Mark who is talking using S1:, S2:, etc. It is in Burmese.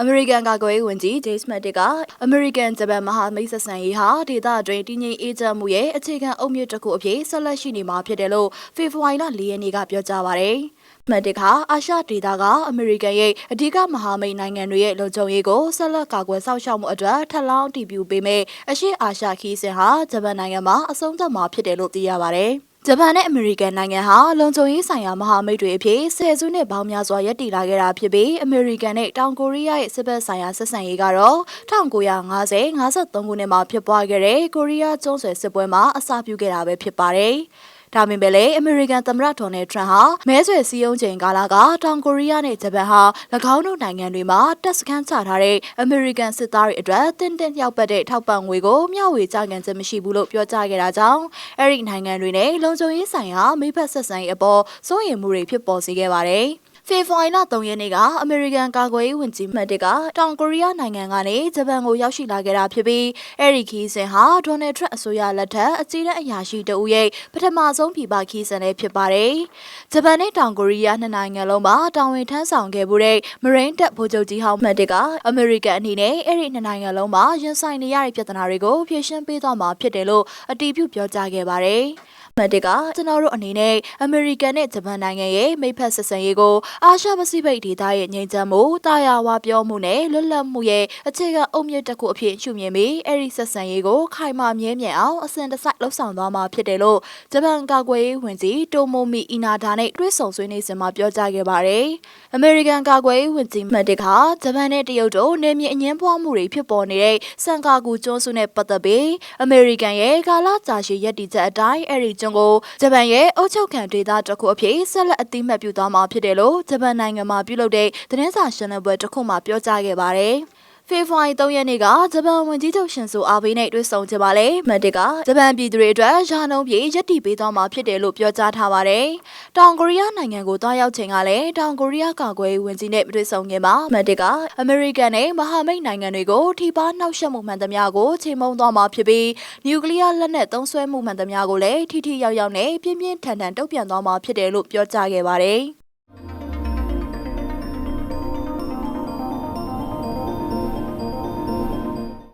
S1: အမေရိကန်ကာကွယ်ရေးဝန်ကြီးဂျေးစ်မက်တစ်ကအမေရိကန်ဂျပန်မဟာမိတ်ဆက်ဆံရေးဟာဒေသအတွင်းတည်ငြိမ်အေးချမ်းမှုရဲ့အခြေခံအုတ်မြစ်တစ်ခုအဖြစ်ဆက်လက်ရှိနေမှာဖြစ်တယ်လို့ဖေဖော်ဝါရီလ၄ရက်နေ့ကပြောကြားပါရယ်။မက်တစ်ဟာအာရှဒေသကအမေရိကန်ရဲ့အဓိကမဟာမိတ်နိုင်ငံတွေရဲ့လုံခြုံရေးကိုဆက်လက်ကာကွယ်စောင့်ရှောက်မှုအတွက်ထပ်လောင်းတည်ပြုပေးမယ့်အရှေ့အာရှခီးစဉ်ဟာဂျပန်နိုင်ငံမှာအဆုံးသတ်မှာဖြစ်တယ်လို့သိရပါရယ်။ ဂျပန်နဲ့အမေရိကန်နိုင်ငံဟာလုံခြုံရေးဆိုင်ရာမဟာမိတ်တွေအဖြစ်ဆယ်စုနှစ်ပေါင်းများစွာရပ်တည်လာခဲ့တာဖြစ်ပြီးအမေရိကန်နဲ့တောင်ကိုရီးယားရဲ့စစ်ဘက်ဆိုင်ရာဆက်ဆံရေးကတော့1950 53ခုနှစ်မှာဖြစ်ပွားခဲ့တဲ့ကိုရီးယားကျွန်းဆွယ်စစ်ပွဲမှာအစပြုခဲ့တာပဲဖြစ်ပါတယ်။ ဒါပေမဲ့လည်းအမေရိကန်သမ္မတဒေါ်နယ်ထရန့်ဟာမဲဆွယ်စည်းရုံးချိန်ကာလကတောင်ကိုရီးယားနဲ့ဂျပန်ဟာ၎င်းတို့နိုင်ငံတွေမှာတပ်စခန်းချထားတဲ့အမေရိကန်စစ်သားတွေအတွက်တင့်တင့်လျောက်ပတ်တဲ့ထောက်ပံ့ငွေကိုမျှဝေကြခံခြင်းမရှိဘူးလို့ပြောကြားခဲ့တာကြောင့်အဲ့ဒီနိုင်ငံတွေနဲ့လုံခြုံရေးဆိုင်ရာမိဖက်ဆက်ဆံရေးအပေါ်စိုးရိမ်မှုတွေဖြစ်ပေါ်စေခဲ့ပါတယ်။ ဖေဖော်ဝါရီလ3ရက်နေ့ကအမေရိကန်ကာကွယ်ရေးဝန်ကြီးမတ်တစ်ကတောင်ကိုရီးယားနိုင်ငံကနေဂျပန်ကိုရောက်ရှိလာခဲ့တာဖြစ်ပြီးအဲ့ဒီခီးစဉ်ဟာဒေါ်နယ်ထရန့်အစိုးရလက်ထက်အကြီးတန်းအရာရှိတဦးရဲ့ပထမဆုံးပြည်ပခီးစဉ်လည်းဖြစ်ပါတယ်။ဂျပန်နဲ့တောင်ကိုရီးယားနှစ်နိုင်ငံလုံးမှာတာဝန်ထမ်းဆောင်ခဲ့မှုတဲ့မရိန်းတပ်ဗိုလ်ချုပ်ကြီးဟောင်းမတ်တစ်ကအမေရိကန်အနေနဲ့အဲ့ဒီနှစ်နိုင်ငံလုံးမှာရင်ဆိုင်နေရတဲ့ပြဿနာတွေကိုဖြေရှင်းပေးသွားမှာဖြစ်တယ်လို့အတည်ပြုပြောကြားခဲ့ပါတယ်။ မတ်တကကျွန်တော်တို့အနေနဲ့အမေရိကန်နဲ့ဂျပန်နိုင်ငံရဲ့မိဖက်ဆက်ဆံရေးကိုအာရှပစိဖိတ်ဒေသရဲ့ငြိမ်းချမ်းမှုတာယာဝပြောမှုနဲ့လွတ်လပ်မှုရဲ့အခြေခံအုတ်မြစ်တစ်ခုအဖြစ်ရှုမြင်ပြီးအဲ့ဒီဆက်ဆံရေးကိုခိုင်မာမြဲမြံအောင်အစဉ်တစိုက်လှုပ်ဆောင်သွားမှာဖြစ်တယ်လို့ဂျပန်ကာကွယ်ရေးဝန်ကြီးတိုမိုမီအီနာဒါနဲ့တွဲဆုံဆွေးနွေးစဉ်မှာပြောကြားခဲ့ပါတယ်။အမေရိကန်ကာကွယ်ရေးဝန်ကြီးမတ်တစ်ကဂျပန်နဲ့တရုတ်တို့နေမြေအငင်းပွားမှုတွေဖြစ်ပေါ်နေတဲ့စံကာကူကျွန်းစုနဲ့ပတ်သက်ပြီးအမေရိကန်ရဲ့ကာလကြာရှည်ရည်တည်ချက်အတိုင်းအဲ့ဒီကျွန်းကိုဂျပန်ရဲ့အုပ်ချုပ်ခံဒေသတစ်ခုအဖြစ်ဆက်လက်အသိမှတ်ပြုသွားမှာဖြစ်တယ်လို့ဂျပန်နိုင်ငံမှာပြုလုပ်တဲ့သတင်းစာရှင်းလင်းပွဲတစ်ခုမှာပြောကြားခဲ့ပါတယ်။ ဖေဖော်ဝါရီ3ရက်နေ့ကဂျပန်ဝန်ကြီးချုပ်ရှင်ဆိုအာဘေးနဲ့တွေ့ဆုံကြပါလေမတ်တကဂျပန်ပြည်သူတွေအတွက်ယာနှုံးပြေရက်တီပေးသွားမှာဖြစ်တယ်လို့ပြောကြားထားပါတယ်။တောင်ကိုရီးယားနိုင်ငံကိုတွားရောက်ချိန်ကလည်းတောင်ကိုရီးယားကာကွယ်ရေးဝန်ကြီးနဲ့တွေ့ဆုံခဲ့မှာမတ်တကအမေရိကန်နဲ့မဟာမိတ်နိုင်ငံတွေကိုထိပါနှောက်ယှက်မှုမှန်သမျှကိုချိန်မုံသွားမှာဖြစ်ပြီးနျူကလ িয়ার လက်နက်သုံးစွဲမှုမှန်သမျှကိုလည်းထိထိရောက်ရောက်နဲ့ပြင်းပြင်းထန်ထန်တုံ့ပြန်သွားမှာဖြစ်တယ်လို့ပြောကြားခဲ့ပါတယ်။